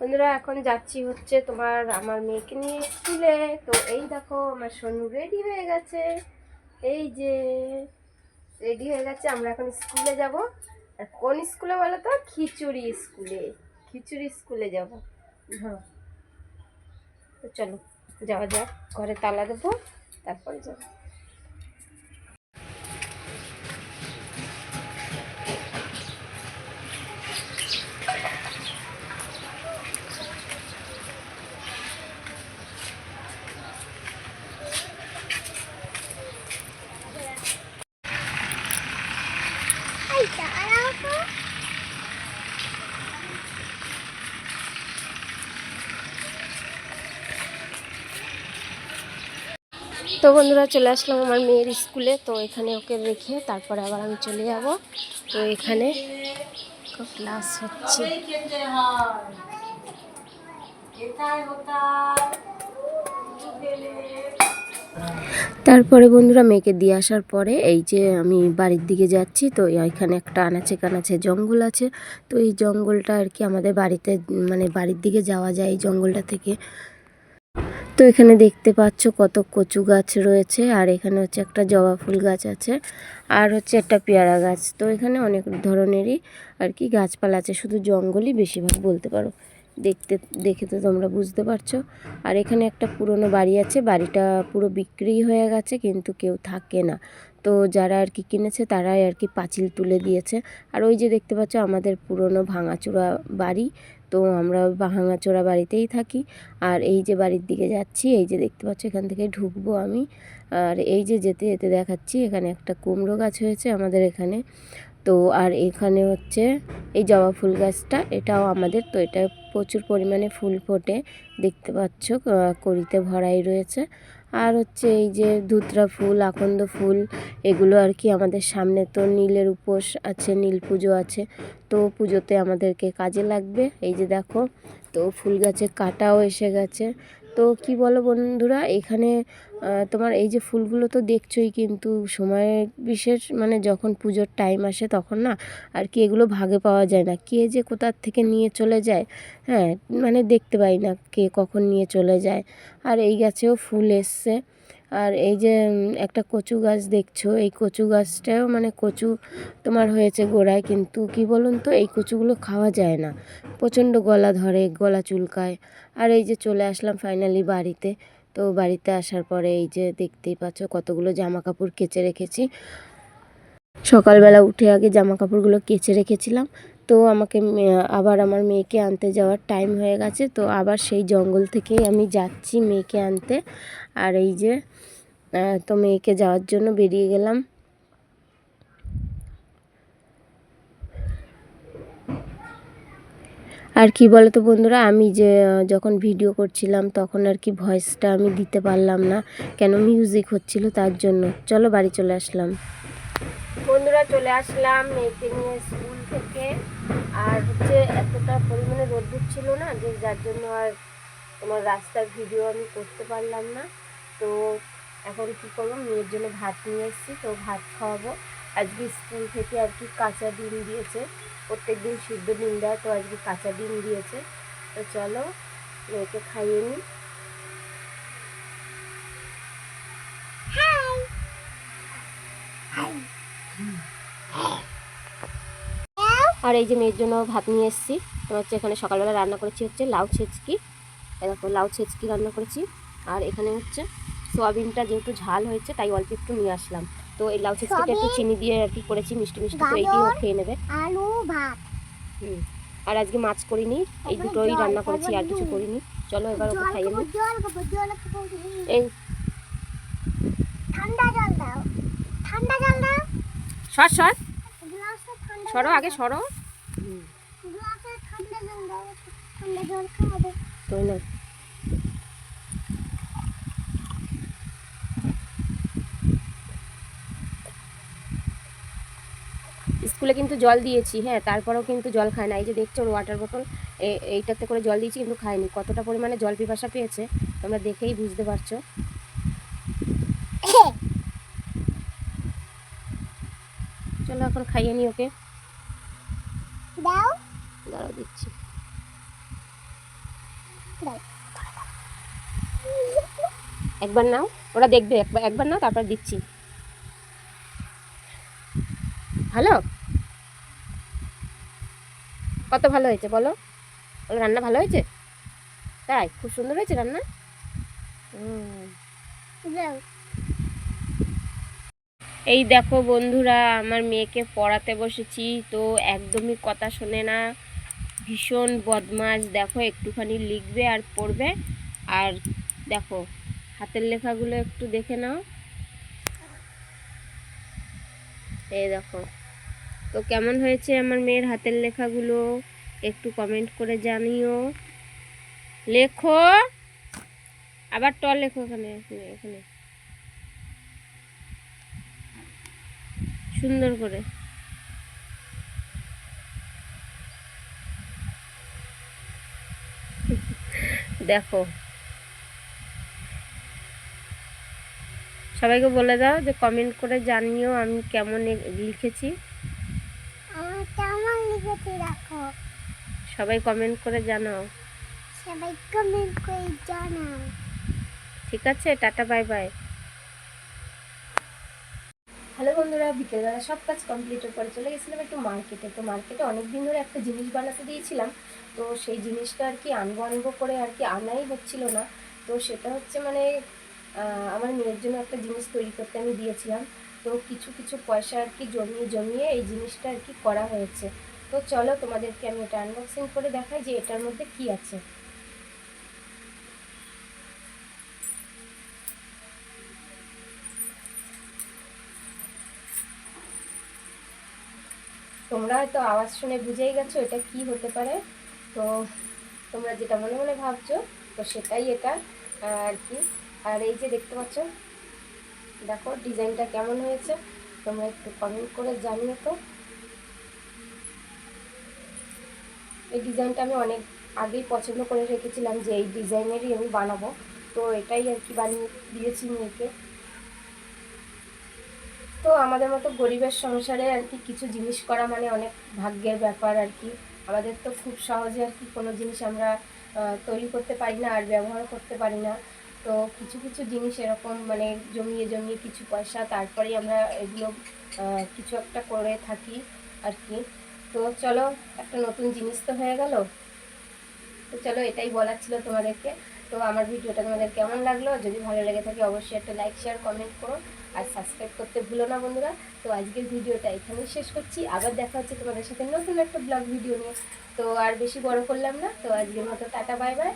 বন্ধুরা, এখন যাচ্ছি হচ্ছে তোমার আমার মেয়েকে নিয়ে স্কুলে তো এই দেখো, আমার সোনু রেডি হয়ে গেছে। এই যে রেডি হয়ে গেছে, আমরা এখন স্কুলে যাব। আর কোন স্কুলে বলো তো? খিচুড়ি স্কুলে খিচুড়ি স্কুলে যাব। হ্যাঁ। তো চলো, যাওয়া যাক। ঘরে তালা দেবো, তারপরে যাব। তো বন্ধুরা চলে আসলাম আমার মেয়ের স্কুলে, তো এখানে ওকে রেখে তারপরে আবার আমি চলে যাব। তো এখানে ক্লাস হচ্ছে। তারপরে বন্ধুরা মেয়েকে দিয়ে আসার পরে এই যে আমি বাড়ির দিকে যাচ্ছি, তো এখানে একটা আনাচে কানাচে জঙ্গল আছে। তো এই জঙ্গলটা আর কি আমাদের বাড়িতে মানে বাড়ির দিকে যাওয়া যায় এই জঙ্গলটা থেকে। তো এখানে দেখতে পাচ্ছ কত কচু গাছ রয়েছে, আর এখানে হচ্ছে একটা জবা ফুল গাছ আছে, আর হচ্ছে একটা পেয়ারা গাছ। তো এখানে অনেক ধরনেরই আর কি গাছপালা আছে, শুধু জঙ্গলই বেশিরভাগ বলতে পারো। দেখতে, দেখে তো তোমরা বুঝতে পারছ। আর এখানে একটা পুরনো বাড়ি আছে, বাড়িটা পুরো বিক্রি হয়ে গেছে, কিন্তু কেউ থাকে না। তো যারা আর কি কিনেছে তারাই আর কি পাঁচিল তুলে দিয়েছে। আর ওই যে দেখতে পাচ্ছ আমাদের পুরনো ভাঙাচোরা বাড়ি, তো আমরা ভাঙাচোরা বাড়িতেই থাকি। আর এই যে বাড়ির দিকে যাচ্ছি, এই যে দেখতে পাচ্ছ এখান থেকে ঢুকবো আমি। আর এই যে যেতে যেতে দেখাচ্ছি, এখানে একটা কুমড়ো গাছ হয়েছে আমাদের এখানে। তো আর এখানে হচ্ছে এই জবা ফুল গাছটা, এটাও আমাদের। তো এটা প্রচুর পরিমাণে ফুল ফোটে। দেখতে পাচ্ছ কড়িতে ভরাই রয়েছে। আর হচ্ছে এই যে ধুতরা ফুল, আকন্দ ফুল, এগুলো আর কি আমাদের সামনে তো নীলের উপোস আছে, নীল পুজো আছে। তো পুজোতে আমাদেরকে কাজে লাগবে। এই যে দেখো, তো ফুল গাছে কাটাও এসে গেছে। তো কি বলো বন্ধুরা, এখানে তোমার এই যে ফুলগুলো তো দেখছোই কিন্তু সময় বিশেষ মানে যখন পুজোর টাইম আসে তখন না, আর কি এগুলো ভাগে পাওয়া যায় না। কে যে কোথার থেকে নিয়ে চলে যায় হ্যাঁ মানে দেখতে পাই না কে কখন নিয়ে চলে যায়। আর এই গাছেও ফুল এসছে। আর এই যে একটা কচু গাছ দেখছ, এই কচু গাছটাও মানে কচু তোমার হয়েছে গোড়ায়, কিন্তু কি বলুন তো, এই কচুগুলো খাওয়া যায় না। প্রচণ্ড গলা ধরে, গলা চুলকায়। আর এই যে চলে আসলাম ফাইনালি বাড়িতে। তো বাড়িতে আসার পরে এই যে দেখতেই পাচ্ছ, কতগুলো জামা কাপড় কেচে রেখেছি। সকালবেলা উঠে আগে জামা কাপড়গুলো কেচে রেখেছিলাম। তো আমাকে আবার আমার মেয়েকে আনতে যাওয়ার টাইম হয়ে গেছে, তো আবার সেই জঙ্গল থেকেই আমি যাচ্ছি মেয়েকে আনতে। আর এই যে তো মেয়েকে যাওয়ার জন্য বেরিয়ে গেলাম। আর কি বলতো বন্ধুরা, আমি যে, যখন ভিডিও করছিলাম, তখন আর কি ভয়েসটা আমি দিতে পারলাম না, কেন মিউজিক হচ্ছিল তার জন্য। চলো বাড়ি চলে আসলাম। বন্ধুরা চলে আসলাম মেয়েকে নিয়ে স্কুল থেকে। আর হচ্ছে এতটা পরিমাণে রোদ্দুর ছিল না যে যার জন্য আর তোমার রাস্তার ভিডিও আমি করতে পারলাম না। তো এখন কী করব? মেয়ের জন্য ভাত নিয়ে এসেছি, তো ভাত খাওয়াবো। আজকে স্কুল থেকে আর কি কাঁচা ডিম দিয়েছে। প্রত্যেক দিন সিদ্ধ ডিম দেয়, তো আজকে কাঁচা ডিম দিয়েছে। তো চলো, মেয়েকে খাইয়ে নিই। আর এই যে মেয়ের জন্য ভাত নিয়ে এসেছি। তোমার হচ্ছে এখানে সকালবেলা রান্না করেছি হচ্ছে লাউ ছেচকি। দেখো লাউ ছেচকি রান্না করেছি। আর এখানে হচ্ছে সোয়াবিনটা যেহেতু ঝাল হয়েছে তাই অল্প একটু নিয়ে আসলাম। তো এই লাউ ছেচকিটা একটু চিনি দিয়ে আর কি করেছি মিষ্টি মিষ্টি তো এইটিও খেয়ে নেবে। আলু ভাত। হুম। আর আজকে মাছ করিনি এই দুটোই রান্না করেছি আর কিছু করিনি। চলো এবার ওকে খাইয়ে নিই। এই। ঠান্ডা জল দাও। ঠান্ডা জল দাও। সর সর। সরো আগে সরো দাও। গ্লাসে ঠান্ডা জল দাও না স্কুলে কিন্তু জল দিয়েছি হ্যাঁ তারপরেও কিন্তু জল খায় না। এই যে দেখছ ওয়াটার বোতল এইটাতে করে জল দিয়েছি কিন্তু খায়নি। কতটা পরিমাণে জল পিপাসা পেয়েছে তোমরা দেখেই বুঝতে পারছ। চলো এখন খাইয়ে নি ওকে। দাও। দাঁড়াও দিচ্ছি। একবার নাও ওরা দেখবে একবার একবার নাও তারপর দিচ্ছি। ভালো? কত ভালো হয়েছে বলো? বলো রান্না ভালো হয়েছে? তাই খুব সুন্দর হয়েছে রান্না? এই দেখো বন্ধুরা আমার মেয়েকে পড়াতে বসেছি তো একদমই কথা শোনে না। ভীষণ বদমাস দেখো, একটুখানি লিখবে আর পড়বে। আর দেখো, হাতের লেখাগুলো একটু দেখে নাও। এই দেখো। তো কেমন হয়েছে আমার মেয়ের হাতের লেখাগুলো? একটু কমেন্ট করে জানিও। লেখো। আবার ট লেখো এখানে এখানে এখানে। সুন্দর করে। দেখো। সবাইকে বলে দাও যে কমেন্ট করে জানিও আমি কেমন লিখেছি। সবাই কমেন্ট করে জানাও। সবাই কমেন্ট করে জানাও। ঠিক আছে টাটা বাই বাই হ্যালো বন্ধুরা, বিকেলবেলা সব কাজ কমপ্লিটের পরে চলে গেছিলাম একটু মার্কেটে তো মার্কেটে অনেক দিন ধরে একটা জিনিস বানাতে দিয়েছিলাম। তো সেই জিনিসটা আর কি আনব আনব করে আর কি আনাই হচ্ছিল না। তো সেটা হচ্ছে মানে আমার মেয়ের জন্য একটা জিনিস তৈরি করতে আমি দিয়েছিলাম। তো কিছু কিছু পয়সা আর কি জমিয়ে জমিয়ে এই জিনিসটা আর কি করা হয়েছে। তো চলো তোমাদেরকে আমি এটা আনবক্সিং করে দেখাই যে এটার মধ্যে কি আছে। তোমরা হয়তো আওয়াজ শুনে বুঝেই গেছো এটা কি হতে পারে। তো তোমরা যেটা মনে মনে ভাবছ, তো সেটাই এটা। আর কি? আর এই যে দেখতে পাচ্ছ, দেখো ডিজাইনটা কেমন হয়েছে, তোমরা একটু কমেন্ট করে জানিও তো। এই ডিজাইনটা আমি অনেক আগেই পছন্দ করে রেখেছিলাম যে এই ডিজাইনেরই আমি বানাবো। তো এটাই আর কি বানিয়ে দিয়েছি মেয়েকে। তো আমাদের মতো গরিবের সংসারে আর কি কিছু জিনিস করা মানে অনেক ভাগ্যের ব্যাপার আর কি। আমাদের তো খুব সহজে আর কি কোনো জিনিস আমরা তৈরি করতে পারি না আর ব্যবহার করতে পারি না। তো কিছু কিছু জিনিস এরকম মানে জমিয়ে জমিয়ে কিছু পয়সা তারপরেই আমরা এগুলো কিছু একটা করে থাকি আর কি। তো চলো, একটা নতুন জিনিস তো হয়ে গেল। তো চলো, এটাই বলার ছিল তোমাদেরকে। তো আমার ভিডিওটা তোমাদের কেমন লাগল? যদি ভালো লেগে থাকে অবশ্যই একটা লাইক শেয়ার কমেন্ট করো। আর সাবস্ক্রাইব করতে ভুলো না বন্ধুরা। তো আজকের ভিডিওটা এখানেই শেষ করছি। আবার দেখা হচ্ছে তোমাদের সাথে নতুন একটা ব্লগ ভিডিও নিয়ে। তো আর বেশি বড় করলাম না। তো আজকের মতো টাটা বাই বাই